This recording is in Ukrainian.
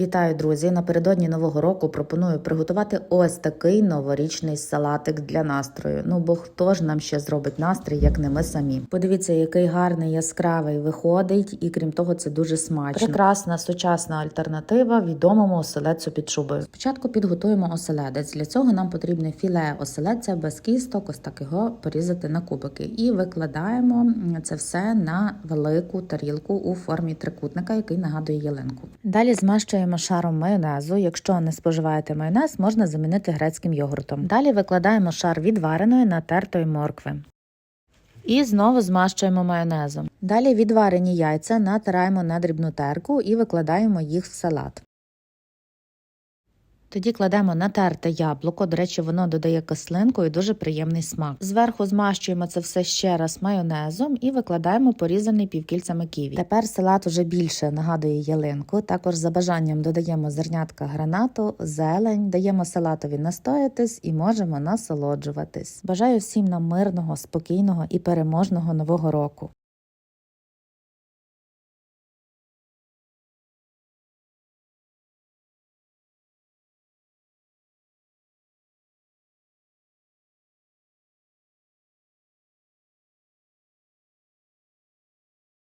Вітаю, друзі! Напередодні нового року пропоную приготувати ось такий новорічний салатик для настрою. Ну бо хто ж нам ще зробить настрій, як не ми самі? Подивіться, який гарний яскравий виходить, і крім того, це дуже смачно. Прекрасна сучасна альтернатива відомому оселедцю під шубою. Спочатку підготуємо оселедець. Для цього нам потрібне філе оселедця без кісток, ось так його порізати на кубики. І викладаємо це все на велику тарілку у формі трикутника, який нагадує ялинку. Далі змащуємо шаром майонезу. Якщо не споживаєте майонез, можна замінити грецьким йогуртом. Далі викладаємо шар відвареної натертої моркви. І знову змащуємо майонезом. Далі відварені яйця натираємо на дрібну терку і викладаємо їх в салат. Тоді кладемо натерте яблуко, до речі, воно додає кислинку і дуже приємний смак. Зверху змащуємо це все ще раз майонезом і викладаємо порізаний півкільцями ківі. Тепер салат уже більше нагадує ялинку. Також за бажанням додаємо зернятка гранату, зелень, даємо салатові настоятись і можемо насолоджуватись. Бажаю всім нам мирного, спокійного і переможного нового року.